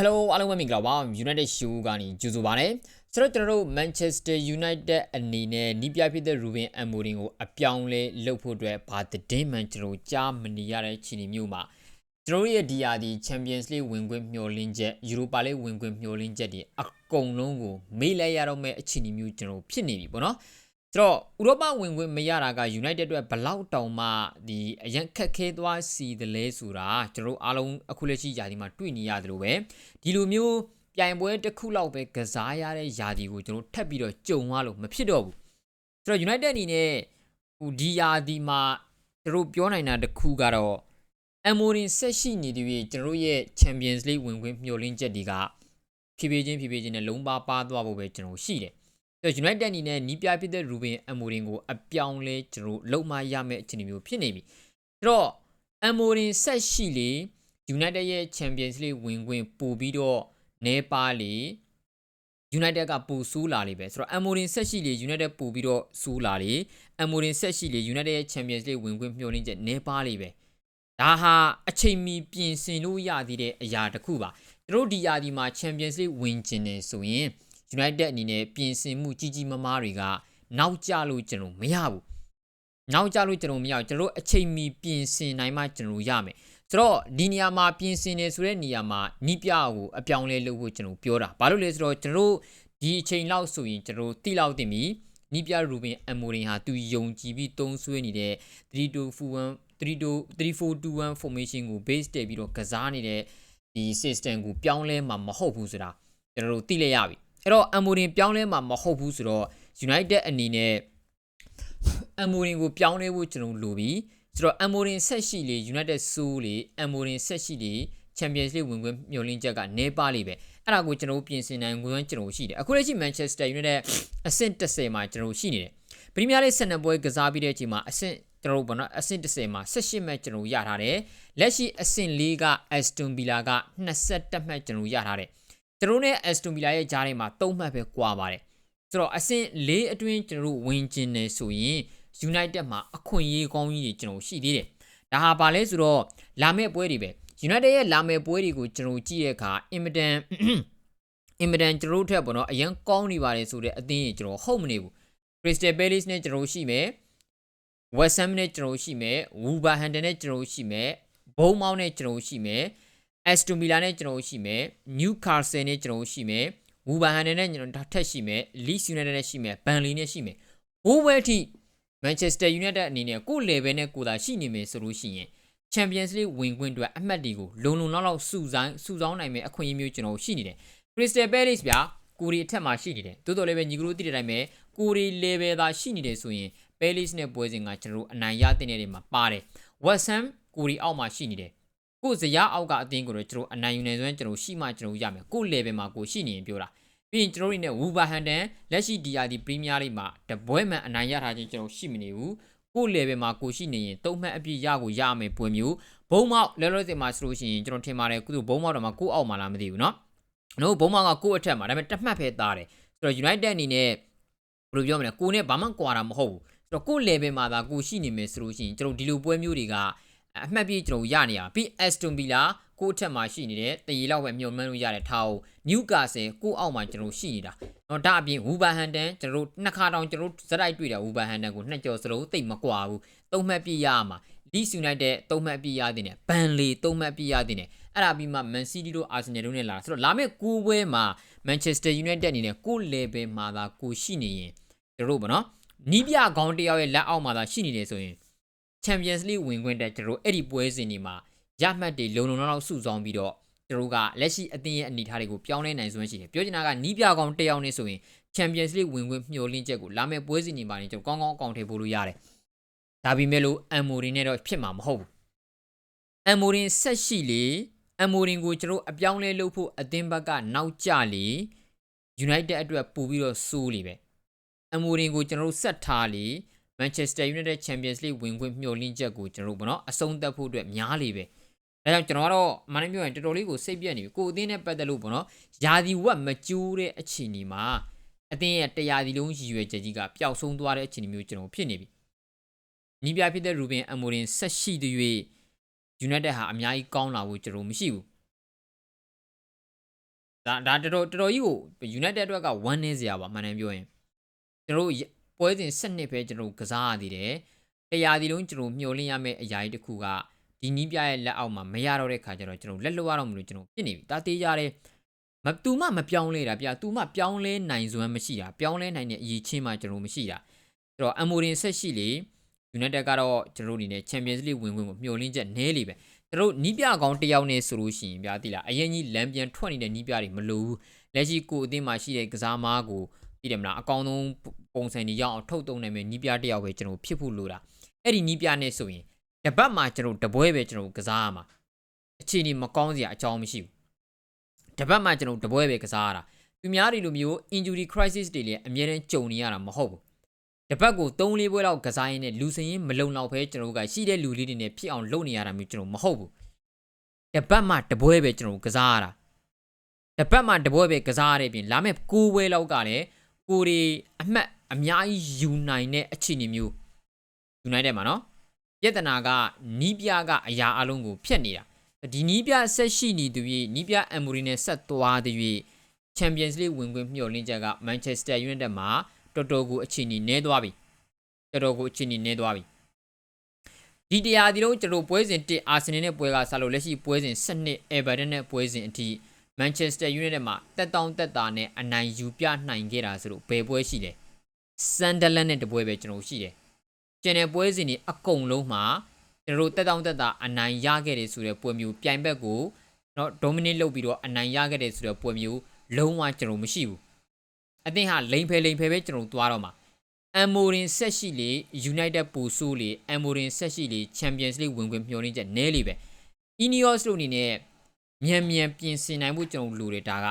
Hello အားလုံးပဲမင်္ဂလာပါ United Show ကနေကြိုဆိုပါရစေဆိုတော့ကျွန်တော်တို့ Manchester United အနေနဲ့နီးပြဖြစ်တဲ့ Ruben Amorim ကိုအပြောင်းလဲလုပ်ဖို့အတွက်ဘာသတင်းမှန်ကျွန်တော်ကြားမနေရတဲ့ခြေနေမျိုးမှာကျွန်တော်တို့ရဲ့ဒီယာဒီ Champions League ဝင်ခွင့်မျှော်လင့်ချက် Europa League ဝင်ခွင့်မျှော်လင့်ချက်တွေအကုန်လုံးကိုမေ့လိုက်ရတော့မယ့်အခြေအနေမျိုးကျွန်တော်ဖြစ်နေပြီပေါ့နော် ဆိုတော့ဥရောပဝင်ခွင့်မရတာက United အတွက်ဘလောက်တောင်မှဒီအရင်ခက်ခဲသွားစီတယ်လဲဆိုတာကျွန်တော်တို့အားလုံးအခုလက်ရှိယာဒီမှာတွေ့နေရတယ်လို့ပဲဒီလိုမျိုးပြိုင်ပွဲတစ်ခုလောက်ပဲကစားရတဲ့ယာဒီကိုကျွန်တော်ထပ်ပြီးတော့ကြုံသွားလို့မဖြစ်တော့ဘူးဆိုတော့ United အနေနဲ့ဟိုဒီယာဒီမှာကျွန်တော်ပြောနိုင်တာတစ်ခုကတော့အမိုရင်ဆက်ရှိနေတူပြီးကျွန်တော်ရဲ့ Champions League ဝင်ခွင့်မျှော်လင့်ချက်တွေကဖြည်းဖြည်းချင်းဖြည်းဖြည်းချင်းနဲ့လုံးပါပါသွားဖို့ပဲကျွန်တော်ရှိတယ် ဆိုတော့ United အနေနဲ့နီးပြဖြစ်တဲ့ Ruben Amorim ကိုအပြောင်းလဲကျွန်တော်လုံမရမယ့်အခြေအနေမျိုးဖြစ်နေပြီအဲ့တော့ Amorim ဆက်ရှိလေ United ရဲ့ Champions League ဝင်ခွင့်ပို့ပြီးတော့နေပါလေ United ကပိုဆူးလာလေပဲဆိုတော့ Amorim ဆက်ရှိလေ United ပို့ပြီးတော့ဆူးလာလေ Amorim ဆက်ရှိလေ United ရဲ့ Champions League ဝင်ခွင့်မျှော်လင့်ချက်နေပါလေပဲဒါဟာအချိန်မီပြင်ဆင်လို့ရသေးတဲ့အရာတစ်ခုပါတို့ဒီယာဒီမှာ Champions League ဝင်ကျင်နေဆိုရင် United အနေနဲ့ပြင်ဆင်မှုကြီးကြီးမားမားတွေကနောက်ကျလို့ကျွန်တော်မရဘူးနောက်ကျလို့ကျွန်တော်မရဘူးကျွန်တော်အချိန်မီပြင်ဆင်နိုင်မှကျွန်တော်ရမယ်ဆိုတော့ဒီနေရာမှာပြင်ဆင်နေဆိုတဲ့နေရာမှာနီးပြကိုအပြောင်းလဲလုပ်ဖို့ကျွန်တော်ပြောတာဘာလို့လဲဆိုတော့ကျွန်တော်ဒီအချိန်လောက်ဆိုရင်ကျွန်တော်တိလောက်တင်ပြီနီးပြရူဘင်အမိုရင်ဟာသူယုံကြည်ပြီးသုံးဆွဲနေတဲ့3241 3421 formation ကို base တက်ပြီးတော့ကစားနေတဲ့ဒီ system ကိုပြောင်းလဲမှာမဟုတ်ဘူးဆိုတာကျွန်တော်တို့သိလဲရပြီ အဲ့တော့အမိုရင်ပြောင်းလဲမှာမဟုတ်ဘူးဆိုတော့ United အနေနဲ့အမိုရင်ကိုပြောင်းလဲဖို့ကျွန်တော်လိုပြီဆိုတော့အမိုရင်ဆက်ရှိလေ United ဆိုးလေအမိုရင်ဆက်ရှိလေ Champions League ဝင်ခွင့်မျှော်လင့်ချက်ကနေပါလိမ့်ပဲအဲ့ဒါကိုကျွန်တော်ပြင်ဆင်နိုင်ခွင့်ကျွန်တော်ရှိတယ်အခုလက်ရှိ Manchester United အဆင့်30မှာကျွန်တော်ရှိနေတယ်ပရီးမီးယားလိ12ပွဲကစားပြီးတဲ့အချိန်မှာအဆင့်ကျွန်တော်ဘောနော်အဆင့်30မှာ18မှတ်ကျွန်တော်ရထားတယ်လက်ရှိအဆင့်4က Aston Villa က21မှတ်ကျွန်တော်ရထားတယ် ကျွန်တော်နဲ့ Aston Villa ရဲ့ကြားထဲမှာ3မှတ်ပဲကွာပါတယ်ဆိုတော့အဆင့်၄အတွင်းကျွန်တော်တို့ဝင်ကျင်နေဆိုရင် United မှာအခွင့်အရေးကောင်းကြီးတွေကျွန်တော်ရှိသေးတယ်ဒါဟာဘာလဲဆိုတော့လာမယ့်ပွဲတွေပဲ United ရဲ့လာမယ့်ပွဲတွေကိုကျွန်တော်ကြည့်ရခါအင်မတန်အင်မတန်ကျွန်တော်တို့ထက်ပေါ့နော်အရင်ကောင်းနေပါတယ်ဆိုတဲ့အသင်းကြီးကျွန်တော်ဟုတ်မနေဘူး Crystal Palace နဲ့ကျွန်တော်ရှိမယ် West Ham နဲ့ကျွန်တော်ရှိမယ် Wolverhampton နဲ့ကျွန်တော်ရှိမယ်ဘုံမောင်းနဲ့ကျွန်တော်ရှိမယ် Aston Villa နဲ့ကျွန်တော်ရှိမယ် Newcastle နဲ့ကျွန်တော်ရှိမယ် Wolverhampton နဲ့ကျွန်တော်ထက်ရှိမယ် Leeds United နဲ့ရှိမယ် Burnley နဲ့ရှိမယ်ဘိုးဝဲထိ Manchester United အနေနဲ့ကိုယ် level နဲ့ကိုယ်သာရှိနေမယ်ဆိုလို့ရှိရင် Champions League ဝင်ခွင့်အတွက်အမှတ်တွေကိုလုံလုံလောက်လောက်စုဆိုင်စုဆောင်းနိုင်မယ့်အခွင့်အရေးမျိုးကျွန်တော်ရှိနေတယ် Crystal Palace ဗျာကိုရီအထက်မှာရှိနေတယ်တိုးတော်လည်းပဲညီကလို့တည်တဲ့အတိုင်းပဲကိုရီ level သာရှိနေတယ်ဆိုရင် Palace နဲ့ပွဲစဉ်ကကျွန်တော်တို့အနိုင်ရတဲ့နေရာတွေမှာပါတယ် West Ham ကိုရီအောက်မှာရှိနေတယ် ကိုဇရာအောက်ကအသင်းကိုတော့ကျွန်တော်အနိုင်ယူနိုင်စွမ်းကျွန်တော်ရှိမှကျွန်တော်ရမယ်ကို level မှာကိုရှိနေရင်ပြောတာပြီးရင်ကျွန်တော်တို့နဲ့ Wolverhampton လက်ရှိ DRD Premier League မှာတပွဲမှန်အနိုင်ရထားခြင်းကျွန်တော်ရှိမနေဘူးကို level မှာကိုရှိနေရင်သုံးမှတ်အပြည့်ရကိုရမယ်ပွဲမျိုးဘုံမောက်လဲလို့စင်မှာဆိုလို့ရှိရင်ကျွန်တော်ထင်ပါတယ်ကုသဘုံမောက်တော့မှကိုအောက်မှာလားမသိဘူးเนาะနော်ဘုံမောက်ကကိုအထက်မှာဒါပေမဲ့တစ်မှတ်ပဲသားတယ်ဆိုတော့ United အနေနဲ့ဘယ်လိုပြောမလဲကိုနဲ့ဘာမှကွာတာမဟုတ်ဘူးဆိုတော့ကို level မှာသာကိုရှိနေမယ်ဆိုလို့ရှိရင်ကျွန်တော်ဒီလိုပွဲမျိုးတွေက အမှတ်ပြည့်ကျွန်တော်ရနေတာပြီး Aston Villa ကိုထက်မှာရှိနေတဲ့တရီလောက်ပဲမျှော်မှန်းလို့ရတဲ့ထားကိုနျူကာဆယ်ကိုအောက်မှာကျွန်တော်ရှိနေတာ။တော့ဒါအပြင်ဝူဘာဟန်တန်ကျွန်တော်နှစ်ခါတောင်ကျွန်တော်ဇက်တိုက်တွေ့တာဝူဘာဟန်တန်ကိုနှစ်ကြော်စလုံးတိတ်မကွာဘူး။သုံးမှတ်ပြရမှာလီစ်ယူနိုက်တက်သုံးမှတ်ပြရတဲ့နဲ့ဘန်လီသုံးမှတ်ပြရတဲ့နဲ့အဲ့ဒါပြီးမှမန်စီးတီးတို့အာဆင်နယ်တို့နဲ့လာဆိုတော့လာမယ့်ကိုးပွဲမှာမန်ချက်စတာယူနိုက်တက်အနေနဲ့ကို level မှာသာကိုရှိနေရင်တို့ပေါ့နော်။နီးပြခေါင်းတယောက်ရဲ့လက်အောက်မှာသာရှိနေတယ်ဆိုရင် Champions League ဝင်ခွင့်တက်တို့အဲ့ဒီပွဲစဉ်တွေမှာရမှတ်တွေလုံလုံလောက်လောက်စုဆောင်းပြီးတော့တို့ကလက်ရှိအသင်းရဲ့အနေအထားတွေကိုပြောင်းလဲနိုင်စွမ်းရှိတယ်ပြောချင်တာကနီးပြကောင်တယောက်နဲ့ဆိုရင် Champions League ဝင်ခွင့်မျှော်လင့်ချက်ကိုလာမယ့်ပွဲစဉ်တွေမှာနေကျွန်တော်ကောင်းကောင်းအကောင့်ထည့်ဖို့လို့ရတယ်ဒါပေမဲ့လို့အမ်မိုရီနဲ့တော့ဖြစ်မှာမဟုတ်ဘူးအမ်မိုရင်ဆက်ရှိလေအမ်မိုရင်ကိုကျွန်တော်အပြောင်းလဲလုပ်ဖို့အသင်းဘက်ကနောက်ကျလေ United အတွက်ပို့ပြီးတော့စိုးလေပဲအမ်မိုရင်ကိုကျွန်တော်ဆက်ထားလေ Manchester United Champions League ဝင်ခွင့်မျှော်လင့်ချက်ကိုကျွန်တော်တို့ဗောနော်အဆုံးသတ်ဖို့အတွက်များလေပဲဒါကြောင့်ကျွန်တော်ကတော့မန်နေပြောရင်တော်တော်လေးကိုစိတ်ပြက်နေပြီကိုအသင်းနဲ့ပတ်သက်လို့ဗောနော်ယာဒီဝက်မကျိုးတဲ့အခြေအနေမှာအသင်းရဲ့တရားဒီလုံးရည်ရွယ်ချက်ကြီးကပျောက်ဆုံးသွားတဲ့အခြေအနေမျိုးကျွန်တော်ဖြစ်နေပြီနီးပြဖြစ်တဲ့ Ruben Amorim ဆက်ရှိတဲ့ United ဟာအများကြီးကောင်းလာဖို့ကျွန်တော်မရှိဘူးဒါဒါတော်တော်တော်တော်ကြီးကို United အတွက်က1နေစရာပါမှန်တယ်ပြောရင်ကျွန်တော်တို့ ပွဲစဉ်7နှစ်ပဲကျွန်တော်ကစားရသေးတယ်တရားဒီလုံးကျွန်တော်မျှော်လင့်ရမယ့်အရာကြီးတစ်ခုကဒီနီးပြရဲ့လက်အောက်မှာမရတော့တဲ့ခါကျတော့ကျွန်တော်လက်လွတ်ရတော့မလို့ကျွန်တော်ပြစ်နေပြီဒါသေးကြတယ်မတူမမပြောင်းလဲတာဗျာတူမပြောင်းလဲနိုင်စွမ်းမရှိတာပြောင်းလဲနိုင်တဲ့အရေးချင်းမှကျွန်တော်မရှိတာအဲ့တော့အမိုရင်ဆက်ရှိလေ United ကတော့ကျွန်တော်တို့အနေနဲ့ Champions League ဝင်ခွင့်ကိုမျှော်လင့်ချက်နည်းလေပဲကျွန်တော်နီးပြကောင်တယောက်နဲ့ဆိုလို့ရှိရင်ဗျာတိလားအရင်ကြီးလမ်းပြန်ထွက်နေတဲ့နီးပြတွေမလိုဘူးလက်ရှိကိုအသင်းမှာရှိတဲ့ကစားမားကို သိတယ်မလားအကောင်ဆုံးပုံစံတွေရောက်အောင်ထုတ်တုံနိုင်မယ်နီးပြတယောက်ပဲကျွန်တော်ဖြစ်ဖို့လိုတာအဲ့ဒီနီးပြနဲ့ဆိုရင်တပတ်မှာကျွန်တော်တပွဲပဲကျွန်တော်ကစားရမှာအခြေအနေမကောင်းစရာအကြောင်းမရှိဘူးတပတ်မှာကျွန်တော်တပွဲပဲကစားရတာသူများတွေလိုမျိုး injury crisis တွေလည်းအများတန်းကြုံနေရတာမဟုတ်ဘူးတပတ်ကို3-4ပွဲလောက်ကစားရင်းနဲ့လူစင်းရင်မလုံလောက်ပဲကျွန်တော်ကရှိတဲ့လူလေးတွေနဲ့ဖြစ်အောင်လုပ်နေရတာမျိုးကျွန်တော်မဟုတ်ဘူးတပတ်မှတပွဲပဲကျွန်တော်ကစားရတာတပတ်မှတပွဲပဲကစားရတဲ့ပြင်လာမဲ့9ပွဲလောက်ကလည်း ကိုရီအမှတ်အများကြီးယူနိုင်တဲ့အခြေအနေမျိုးယူနိုင်တယ်မှာနော်ပြဿနာကနီးပြကအရာအလုံးကိုဖျက်နေတာဒီနီးပြဆက်ရှိနေသူ၍နီးပြအမ်မိုရီနဲ့ဆက်သွားသူ၍ Champions League ဝင်ခွင့်မျှော်လင့်ချက်က Manchester United မှာတော်တော်ကိုအခြေအနေနည်းသွားပြီတော်တော်ကိုအခြေအနေနည်းသွားပြီဒီတရားဒီလုံးကျွန်တော်ပွဲစဉ်1အာဆင်နယ်နဲ့ပွဲကစားလို့လက်ရှိပွဲစဉ်7 Everton နဲ့ပွဲစဉ်အထိ မန်ချက်စတာယူနိုက်တက်မှာတက်တောင်းတက်တာနဲ့အနိုင်ယူပြနိုင်ခဲ့တာဆိုလို့ဘယ်ပွဲရှိလဲဆန်ဒလန်နဲ့တပွဲပဲကျွန်တော်ရှိတယ်ကျန်တဲ့ပွဲစဉ်တွေအကုန်လုံးမှာကျွန်တော်တို့တက်တောင်းတက်တာအနိုင်ရခဲ့တယ်ဆိုတဲ့ပွဲမျိုးပြိုင်ဘက်ကိုတော့ dominate လုပ်ပြီးတော့အနိုင်ရခဲ့တယ်ဆိုတဲ့ပွဲမျိုးလုံးဝကျွန်တော်မရှိဘူးအသင်းဟာလိန်ဖယ်လိန်ဖယ်ပဲကျွန်တော်သွားတော့မှာအမ်မိုရင်ဆက်ရှိလေ United ပူဆိုးလေအမ်မိုရင်ဆက်ရှိလေ Champions League ဝင်ခွင့်မျှော်လင့်ချက်နည်းလေပဲ Ineos တို့အနေနဲ့ မြန်မြန်ပြင်ဆင်နိုင်ဖို့ကျွန်တော်လိုတယ်ဒါက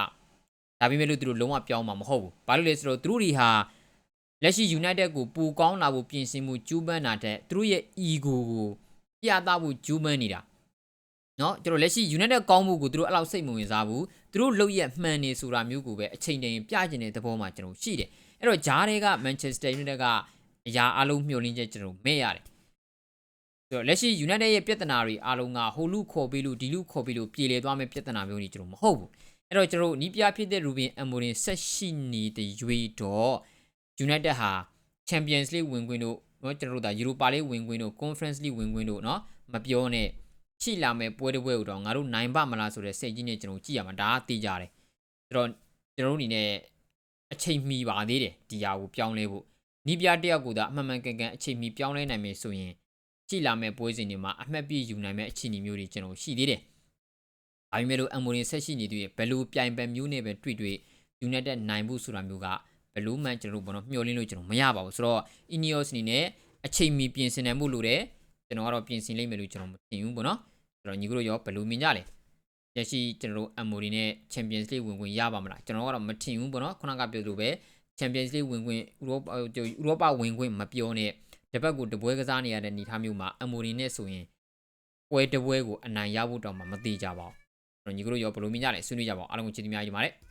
ဒါပေမဲ့လို့သူတို့လုံးဝပြောင်းမှာမဟုတ်ဘူးဘာလို့လဲဆိုတော့သူတို့တွေဟာလက်ရှိ United ကိုပူကောင်းလာဖို့ပြင်ဆင်မှုကျူးပန်းတာတဲ့သူတို့ရဲ့ ego ကိုပြသဖို့ကျူးပန်းနေတာเนาะကျွန်တော်လက်ရှိ United ကောင်းမှုကိုသူတို့အဲ့လောက်စိတ်မဝင်စားဘူးသူတို့လုပ်ရက်မှန်နေဆိုတာမျိုးကိုပဲအချိန်တန်ပြကျင်တဲ့သဘောမှာကျွန်တော်ရှိတယ်အဲ့တော့ဂျားတွေက Manchester United ကအရာအလုံးမျှော်လင့်ချက်ကျွန်တော်မဲ့ရတယ် ဆိုတော့လက်ရှိ United ရဲ့ပြဿနာတွေအားလုံးကဟိုလူခေါ်ပြီးလို့ဒီလူခေါ်ပြီးလို့ပြေလည်သွားမယ့်ပြဿနာမျိုးတွေကျွန်တော်မဟုတ်ဘူးအဲ့တော့ကျွန်တော်နီးပြဖြစ်တဲ့ Ruben Amorim ဆက်ရှိနေတဲ့ရွေးတော့ United ဟာ Champions League ဝင်ခွင့်တို့เนาะကျွန်တော်တို့ဒါ Europa League ဝင်ခွင့်တို့ Conference League ဝင်ခွင့်တို့เนาะမပြောနဲ့ရှိလာမဲ့ပွဲတစ်ပွဲကိုတော့ငါတို့နိုင်ပါမလားဆိုတဲ့စိတ်ကြီးနဲ့ကျွန်တော်ကြည့်ရမှာဒါကသိကြတယ်ဆိုတော့ကျွန်တော်တို့အနေနဲ့အချိန်မီပါသေးတယ်ဒီဟာကိုပြောင်းလဲဖို့နီးပြတယောက်ကိုသာအမှန်မှန်ကန်ကန်အချိန်မီပြောင်းလဲနိုင်မယ်ဆိုရင် ကြည့်လာမဲ့ပွဲစဉ်တွေမှာအမှတ်ပြယူနိုင်မဲ့အခြေအနေမျိုးတွေကျွန်တော်ရှိသေးတယ်။ဒါပေမဲ့လို့အမ်မိုရင်ဆက်ရှိနေသူရဲ့ဘယ်လိုပြိုင်ပွဲမျိုးနဲ့ပဲတွေ့တွေ့ United နိုင်ဖို့ဆိုတာမျိုးကဘယ်လိုမှကျွန်တော်တို့ဘောနော်မျှော်လင့်လို့ကျွန်တော်မရပါဘူးဆိုတော့ Ineos အနေနဲ့အချိန်မီပြင်ဆင်နိုင်မှုလိုတယ်ကျွန်တော်ကတော့ပြင်ဆင်လိမ့်မယ်လို့ကျွန်တော်မထင်ဘူးပေါ့နော်ဆိုတော့ညီတို့ရောဘယ်လိုမြင်ကြလဲရရှိကျွန်တော်တို့ Amory နဲ့ Champions League ဝင်ခွင့်ရပါမလားကျွန်တော်ကတော့မထင်ဘူးပေါ့နော်ခုနကပြောသလိုပဲ Champions League ဝင်ခွင့်ဥရောပဥရောပဝင်ခွင့်မပြောနဲ့ တပတ်ကိုတပွဲကစားနေရတဲ့အနေအထားမျိုးမှာ Amory နဲ့ဆိုရင်ပွဲတပွဲကိုအနိုင်ရဖို့တောင်မှမသေးကြပါဘူး။အဲ့တော့ညီတို့ရောဘယ်လိုမြင်ကြလဲဆွေးနွေးကြပါဦးအားလုံးကိုကျေးဇူးများကြီးပါတယ်။